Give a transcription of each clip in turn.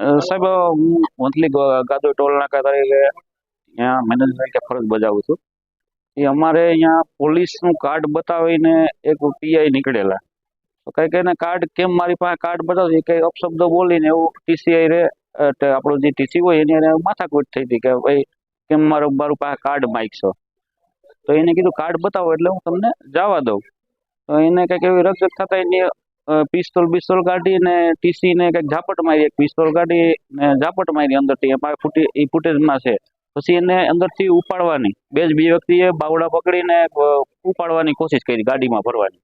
સાહેબ હું monthly ગાદો toll નાકા તરીકે અહીંયા મેનેજર તરીકે ફરજ બજાવું છું. એ અમારે અહીંયા પોલીસનું કાર્ડ બતાવીને એક પીઆઈ નીકળેલા. તો કંઈક એને કાર્ડ કેમ મારી પાસે કાર્ડ બતાવશે કંઈ અપશબ્દો બોલીને એવું ટીસીઆઈ રે આપણું જે ટીસી હોય એની હારે માથાકૂટ થઈ હતી કે ભાઈ, કેમ મારું મારું પાસે કાર્ડ માગશો? તો એને કીધું, કાર્ડ બતાવો એટલે હું તમને જવા દઉં. તો એને કંઈક એવી રકઝક થતા એની પિસ્તોલ બિસ્તોલ કાઢી ને ટીસી ને કંઈક ઝાપટ મારી, એક પિસ્તોલ કાઢી ને ઝાપટ મારી અંદરથી. એમાં ફૂટી, એ ફૂટેજમાં છે. પછી એને અંદરથી ઉપાડવાની. બે જ બે વ્યક્તિએ બાવડા પકડીને ઉપાડવાની કોશિશ કરી ગાડીમાં ભરવાની.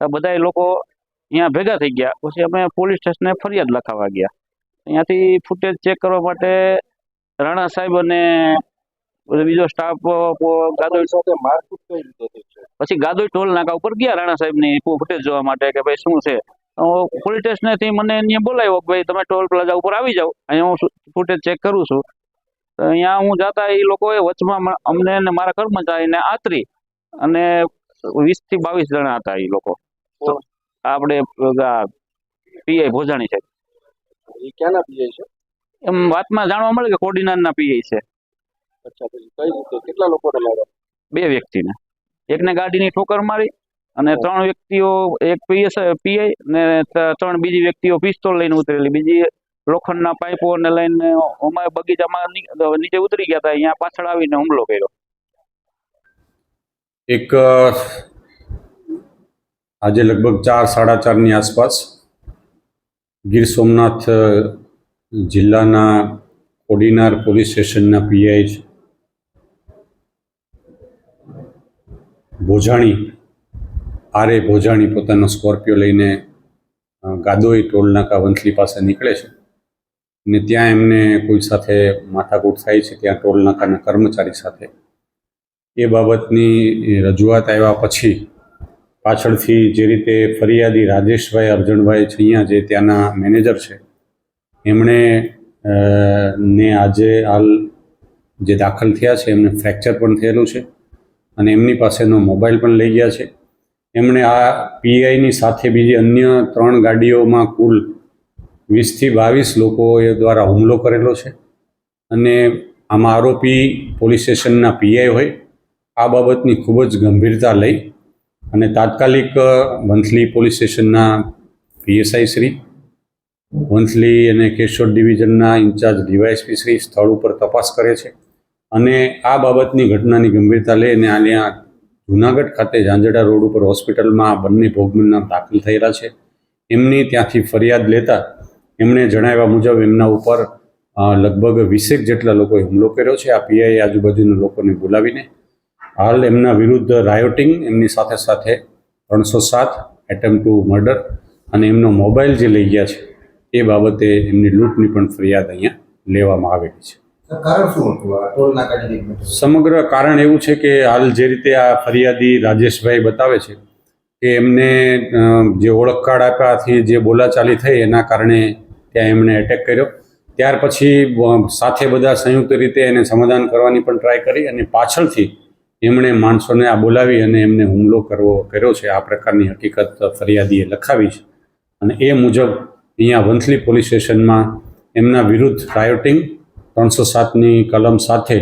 બધા લોકો અહીંયા ભેગા થઈ ગયા. પછી અમે પોલીસ સ્ટેશને ફરિયાદ લખાવા ગયા. અહીંયાથી ફૂટેજ ચેક કરવા માટે રાણા સાહેબ અને બીજો સ્ટાફ પછી ગાદોઈ ટોલ નાકા ઉપર ગયા રાણા સાહેબની ફૂટેજ જોવા માટે કે ભાઈ શું છે? પોલીસ સ્ટેશનથી મને અહીંયા બોલાવ્યો ભાઈ તમે ટોલ પ્લાઝા ઉપર આવી જાઓ. અહીંયા હું ફૂટેજ ચેક કરું છું. તો અહીંયા હું જાતા એ લોકોએ વચમાં અમને ને મારા કર્મચારીને આતરી અને વીસથી બાવીસ જણા હતા એ લોકો. તો આપણે પીઆઈ ભોજાણી છે ક્યાંના પીઆઈ છે? એમ વાતમાં જાણવા મળે કે કોડીનારના પીઆઈ છે. અચ્છા કઈ રીતે? કેટલા લોકોને માર્યા બે વ્યક્તિને. એકને ગાડીની ઠોકર મારી અને ત્રણ વ્યક્તિઓ એક પીએસ પીઆઈ ને ત્રણ બીજી વ્યક્તિઓ પિસ્તોલ લઈને ઉતરેલી. બીજી લોખંડના પાઇપો ને લઈને અમારે બગીચામાં નીચે ઉતરી ગયા હતા અહીંયા પાછળ આવીને હુમલો કર્યો. એક આજે લગભગ ચાર સાડા ચારની આસપાસ ગીર સોમનાથ જિલ્લાના કોડીનાર પોલીસ સ્ટેશનના પીઆઈ ભોજાણી, આરે ભોજાણી પોતાનો સ્કોર્પિયો લઈને ગાદોઈ ટોલનાકા વંથલી પાસે નીકળે છે ને ત્યાં એમને કોઈ સાથે માથાકૂટ થાય છે, ત્યાં ટોલનાકાના કર્મચારી સાથે. એ બાબતની રજૂઆત આવ્યા પછી પાછળથી જે રીતે ફરિયાદી રાજેશભાઈ અર્જણભાઈ છૈયા જે ત્યાંના મેનેજર છે, એમણે ને આજે હાલ જે દાખલ થયા છે, એમને ફ્રેક્ચર પણ થયેલું છે. અને એમની પાસેનો મોબાઈલ પણ લઈ ગયા છે. એમણે આ પીઆઈની સાથે બીજી અન્ય ત્રણ ગાડીઓમાં કુલ વીસથી બાવીસ લોકોએ દ્વારા હુમલો કરેલો છે અને આમાં આરોપી પોલીસ સ્ટેશનના પીઆઈ હોય. આ બાબતની ખૂબ જ ગંભીરતા લઈ અને તાત્કાલિક વંથલી પોલીસ સ્ટેશનના પીએસઆઈ શ્રી, વંથલી અને કેશોદ ડિવિઝનના ઇન્ચાર્જ ડીવાયએસપી શ્રી સ્થળ ઉપર તપાસ કરે છે. અને આ બાબતની ઘટનાની ગંભીરતા લઈને અહીંયા જુનાગઢ ખાતે ઝાંઝડા રોડ ઉપર હોસ્પિટલમાં બંને ભોગબનના દાખલ થયેલા છે. એમની ત્યાંથી ફરિયાદ લેતા એમણે જણાવ્યા મુજબ એમના ઉપર લગભગ વીસેક જેટલા લોકોએ હુમલો કર્યો છે. આ પીઆઈ આજુબાજુના લોકોને બોલાવીને હાલ એમના વિરુદ્ધ રાયોટિંગ, એમની સાથે સાથે ત્રણસો સાત એટેમ્પ ટુ મર્ડર અને એમનો મોબાઈલ જે લઈ ગયા છે, એ બાબતે એમની લૂંટની પણ ફરિયાદ અહીંયા લેવામાં આવેલી છે. સમગ્ર કારણ એવું છે કે હાલ જે રીતે આ ફરિયાદી રાજેશભાઈ બતાવે છે કે એમને જે ઓળખ કાર્ડ આપ્યાથી જે બોલાચાલી થઈ એના કારણે ત્યાં એમણે એટેક કર્યો. ત્યાર પછી સાથે બધા સંયુક્ત રીતે એને સમાધાન કરવાની પણ ટ્રાય કરી અને પાછળથી એમણે માણસોને આ બોલાવી અને એમને હુમલો કરવો, કર્યો છે. આ પ્રકારની હકીકત ફરિયાદીએ લખાવી છે. અને એ મુજબ અહીંયા વંથલી પોલીસ સ્ટેશનમાં એમના વિરુદ્ધ રાયોટિંગ ત્રણસો સાતની કલમ સાથે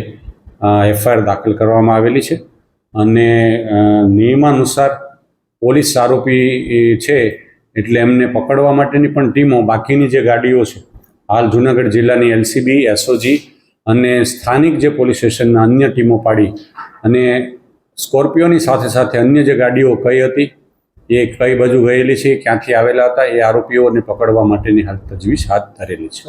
એફઆઈઆર દાખલ કરવામાં આવેલી છે. અને નિયમાનુસાર પોલીસ આરોપી છે, એટલે એમને પકડવા માટેની પણ ટીમો બાકીની જે ગાડીઓ છે, હાલ જુનાગઢ જિલ્લાની એલસીબી, એસઓજી અને સ્થાનિક જે પોલીસ સ્ટેશનના અન્ય ટીમો પાડી અને સ્કોર્પિયોની સાથે સાથે અન્ય જે ગાડીઓ કઈ હતી, એ કઈ બાજુ ગયેલી છે, ક્યાંથી આવેલા હતા, એ આરોપીઓને પકડવા માટેની હાલ તજવીજ હાથ ધરેલી છે.